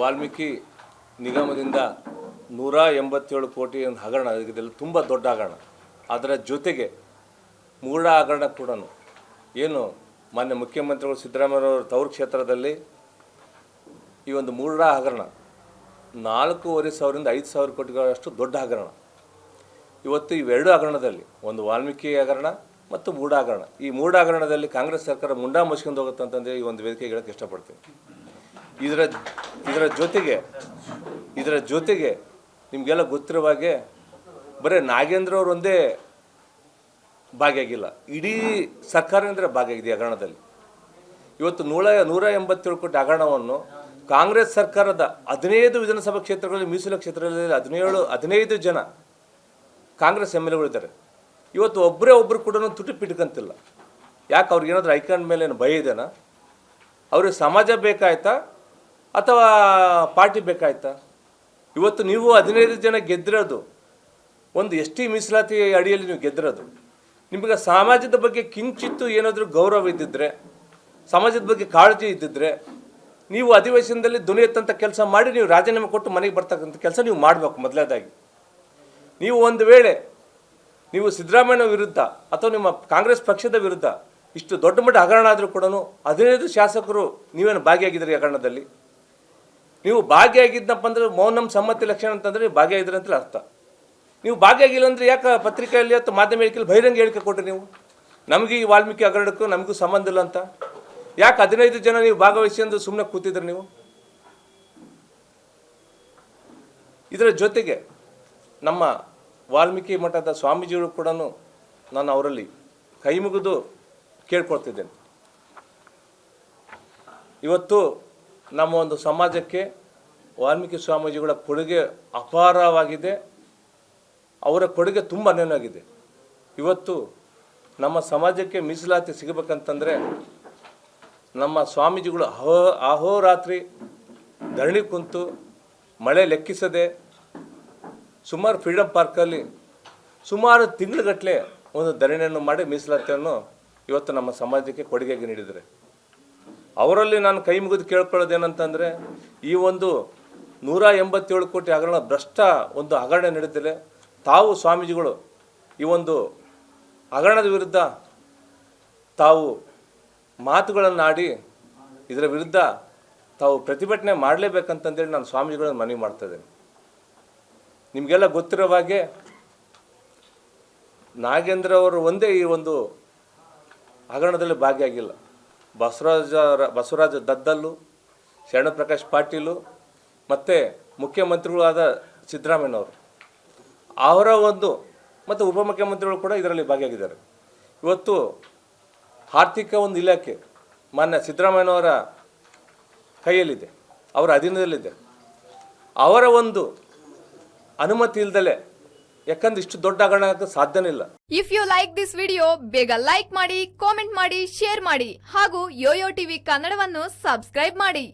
ವಾಲ್ಮೀಕಿ ನಿಗಮದಿಂದ ನೂರ ಎಂಬತ್ತೇಳು ಕೋಟಿ ಒಂದು ಹಗರಣ ಇದೆಲ್ಲ ತುಂಬ ದೊಡ್ಡ ಹಗರಣ. ಅದರ ಜೊತೆಗೆ ಮೂಡ ಹಗರಣ ಕೂಡ ಏನು, ಮಾನ್ಯ ಮುಖ್ಯಮಂತ್ರಿಗಳು ಸಿದ್ದರಾಮಯ್ಯವರು ತವರು ಕ್ಷೇತ್ರದಲ್ಲಿ ಈ ಒಂದು ಮೂಡ ಹಗರಣ, ನಾಲ್ಕೂವರೆ ಸಾವಿರದಿಂದ ಐದು ಸಾವಿರ ಕೋಟಿಗಳಷ್ಟು ದೊಡ್ಡ ಹಗರಣ. ಇವತ್ತು ಇವೆರಡು ಹಗರಣದಲ್ಲಿ ಒಂದು ವಾಲ್ಮೀಕಿ ಹಗರಣ ಮತ್ತು ಮೂಡ ಹಗರಣ. ಈ ಮೂಡ ಹಗರಣದಲ್ಲಿ ಕಾಂಗ್ರೆಸ್ ಸರ್ಕಾರ ಮುಂಡಾ ಮುಚ್ಕೊಂಡು ಹೋಗುತ್ತೆ ಅಂತಂದರೆ ಈ ಒಂದು ವೇದಿಕೆ ಹೇಳೋಕ್ಕೆ ಇಷ್ಟಪಡ್ತೀನಿ. ಇದರ ಇದರ ಜೊತೆಗೆ ಇದರ ಜೊತೆಗೆ ನಿಮಗೆಲ್ಲ ಗೊತ್ತಿರೋ ಹಾಗೆ ಬರೀ ನಾಗೇಂದ್ರ ಅವರು ಒಂದೇ ಭಾಗಿಯಾಗಿಲ್ಲ ಇಡೀ ಸರ್ಕಾರದಿಂದ ಭಾಗಿಯಾಗಿದೆ ಈ ಹಗರಣದಲ್ಲಿ. ಇವತ್ತು ನೂರ ನೂರ ಎಂಬತ್ತೇಳು ಕೋಟಿ ಹಗರಣವನ್ನು ಕಾಂಗ್ರೆಸ್ ಸರ್ಕಾರದ ಹದಿನೈದು ವಿಧಾನಸಭಾ ಕ್ಷೇತ್ರಗಳಲ್ಲಿ, ಮೀಸಲು ಕ್ಷೇತ್ರಗಳಲ್ಲಿ ಹದಿನೇಳು, ಹದಿನೈದು ಜನ ಕಾಂಗ್ರೆಸ್ ಎಂ ಎಲ್ ಎಗಳಿದ್ದಾರೆ ಇವತ್ತು ಒಬ್ಬರೇ ಒಬ್ಬರು ಕೂಡ ತುಟಿ ಪಿಟ್ಕಂತಿಲ್ಲ. ಯಾಕೆ ಅವ್ರಿಗೆ ಏನಾದರೂ ಐಕಾನ್ ಮೇಲೆ ಏನು ಭಯ ಇದೆನಾ? ಅವ್ರಿಗೆ ಸಮಾಜ ಬೇಕಾಯ್ತಾ? ಅಥವಾ ಪಾರ್ಟಿ ಬೇಕಾಯ್ತಾ? ಇವತ್ತು ನೀವು ಹದಿನೈದು ಜನ ಗೆದ್ದಿರೋದು ಒಂದು ಎಸ್ ಟಿ ಮೀಸಲಾತಿ ಅಡಿಯಲ್ಲಿ ನೀವು ಗೆದ್ದಿರೋದು ನಿಮಗೆ ಸಮಾಜದ ಬಗ್ಗೆ ಕಿಂಚಿತ್ತು ಏನಾದರೂ ಗೌರವ ಇದ್ದಿದ್ರೆ, ಸಮಾಜದ ಬಗ್ಗೆ ಕಾಳಜಿ ಇದ್ದಿದ್ರೆ, ನೀವು ಅಧಿವೇಶನದಲ್ಲಿ ಧ್ವನಿ ಎತ್ತಂಥ ಕೆಲಸ ಮಾಡಿ ನೀವು ರಾಜೀನಾಮೆ ಕೊಟ್ಟು ಮನೆಗೆ ಬರ್ತಕ್ಕಂಥ ಕೆಲಸ ನೀವು ಮಾಡಬೇಕು ಮೊದಲನೇದಾಗಿ. ನೀವು ಒಂದು ವೇಳೆ ನೀವು ಸಿದ್ದರಾಮಯ್ಯ ವಿರುದ್ಧ ಅಥವಾ ನಿಮ್ಮ ಕಾಂಗ್ರೆಸ್ ಪಕ್ಷದ ವಿರುದ್ಧ ಇಷ್ಟು ದೊಡ್ಡ ಮಟ್ಟ ಹಗರಣ ಆದರೂ ಕೂಡ ಹದಿನೈದು ಶಾಸಕರು ನೀವೇನು ಭಾಗಿಯಾಗಿದ್ದೀರಿ ಹಗರಣದಲ್ಲಿ? ನೀವು ಭಾಗಿಯಾಗಿದ್ದಪ್ಪ ಅಂದ್ರೆ ಮೌನಂ ಸಮ್ಮತಿ ಲಕ್ಷಣ ಅಂತಂದ್ರೆ ನೀವು ಭಾಗಿಯಾಗಿದ್ರೆ ಅಂತ ಅರ್ಥ. ನೀವು ಭಾಗಿಯಾಗಿಲ್ಲ ಅಂದ್ರೆ ಯಾಕೆ ಪತ್ರಿಕೆಯಲ್ಲಿ ಅಥವಾ ಮಾಧ್ಯಮ ಹೇಳಿಕೆಯಲ್ಲಿ ಬಹಿರಂಗ ಹೇಳಿಕೆ ಕೊಟ್ಟರೆ ನೀವು? ನಮಗೆ ಈ ವಾಲ್ಮೀಕಿ ಹಗರಣಕ್ಕೂ ನಮಗೂ ಸಂಬಂಧ ಇಲ್ಲ ಅಂತ. ಯಾಕೆ ಹದಿನೈದು ಜನ ನೀವು ಭಾಗವಹಿಸಿ ಅಂದ್ರೆ ಸುಮ್ಮನೆ ಕೂತಿದ್ರಿ ನೀವು? ಇದರ ಜೊತೆಗೆ ನಮ್ಮ ವಾಲ್ಮೀಕಿ ಮಠದ ಸ್ವಾಮೀಜಿಗಳು ಕೂಡ ನಾನು ಅವರಲ್ಲಿ ಕೈ ಮುಗಿದು ಕೇಳ್ಕೊಳ್ತಿದ್ದೇನೆ. ಇವತ್ತು ನಮ್ಮ ಒಂದು ಸಮಾಜಕ್ಕೆ ವಾಲ್ಮೀಕಿ ಸ್ವಾಮೀಜಿಗಳ ಕೊಡುಗೆ ಅಪಾರವಾಗಿದೆ. ಅವರ ಕೊಡುಗೆ ತುಂಬ ನೆನಗಿದೆ ಇವತ್ತು ನಮ್ಮ ಸಮಾಜಕ್ಕೆ ಮೀಸಲಾತಿ ಸಿಗಬೇಕಂತಂದರೆ ನಮ್ಮ ಸ್ವಾಮೀಜಿಗಳು ಅಹೋ, ಅಹೋರಾತ್ರಿ ಧರಣಿ ಕುಂತು ಮಳೆ ಲೆಕ್ಕಿಸದೆ ಸುಮಾರು ಫ್ರೀಡಮ್ ಪಾರ್ಕಲ್ಲಿ ಸುಮಾರು ತಿಂಗಳುಗಟ್ಟಲೆ ಒಂದು ಧರಣಿಯನ್ನು ಮಾಡಿ ಮೀಸಲಾತಿಯನ್ನು ಇವತ್ತು ನಮ್ಮ ಸಮಾಜಕ್ಕೆ ಕೊಡುಗೆಗೆ ನೀಡಿದ್ದಾರೆ. ಅವರಲ್ಲಿ ನಾನು ಕೈ ಮುಗಿದು ಕೇಳ್ಕೊಳ್ಳೋದೇನಂತಂದರೆ ಈ ಒಂದು ನೂರ ಎಂಬತ್ತೇಳು ಕೋಟಿ ಹಗರಣ ಭ್ರಷ್ಟ ಒಂದು ಹಗರಣ ನಡೆದಿದೆ ತಾವು ಸ್ವಾಮೀಜಿಗಳು ಈ ಒಂದು ಹಗರಣದ ವಿರುದ್ಧ ತಾವು ಮಾತುಗಳನ್ನು ಆಡಿ ಇದರ ವಿರುದ್ಧ ತಾವು ಪ್ರತಿಭಟನೆ ಮಾಡಲೇಬೇಕಂತಂದೇಳಿ ನಾನು ಸ್ವಾಮೀಜಿಗಳನ್ನು ಮನವಿ ಮಾಡ್ತಾ ಇದ್ದೇನೆ. ನಿಮಗೆಲ್ಲ ಗೊತ್ತಿರೋ ಹಾಗೆ ನಾಗೇಂದ್ರ ಅವರು ಒಂದೇ ಈ ಒಂದು ಹಗರಣದಲ್ಲಿ ಭಾಗಿಯಾಗಿಲ್ಲ. ಬಸವರಾಜ ಬಸವರಾಜ ದದ್ದಲ್ಲು, ಶರಣಪ್ರಕಾಶ್ ಪಾಟೀಲು, ಮತ್ತು ಮುಖ್ಯಮಂತ್ರಿಗಳಾದ ಸಿದ್ದರಾಮಯ್ಯನವರು. ಅವರ ಒಂದು ಮತ್ತು ಉಪಮುಖ್ಯಮಂತ್ರಿಗಳು ಕೂಡ ಇದರಲ್ಲಿ ಭಾಗಿಯಾಗಿದ್ದಾರೆ. ಇವತ್ತು ಆರ್ಥಿಕ ಒಂದು ಇಲಾಖೆ ಮಾನ್ಯ ಸಿದ್ದರಾಮಯ್ಯನವರ ಕೈಯಲ್ಲಿದೆ. ಅವರ ಅಧೀನದಲ್ಲಿದೆ. ಅವರ ಒಂದು ಅನುಮತಿ ಇಲ್ದಲೆ ಯಾಕಂದ್ರೆ ಇಷ್ಟು ದೊಡ್ಡ ಹಗರಣ ಸಾಧ್ಯನೇ ಇಲ್ಲ. If you like this video ಬೇಗ ಲೈಕ್ ಮಾಡಿ ಕಾಮೆಂಟ್ ಮಾಡಿ ಶೇರ್ ಮಾಡಿ ಹಾಗೂ ಯೋಯೋ ಟಿವಿ ಕನ್ನಡವನ್ನು ಸಬ್ಸ್ಕ್ರೈಬ್ ಮಾಡಿ.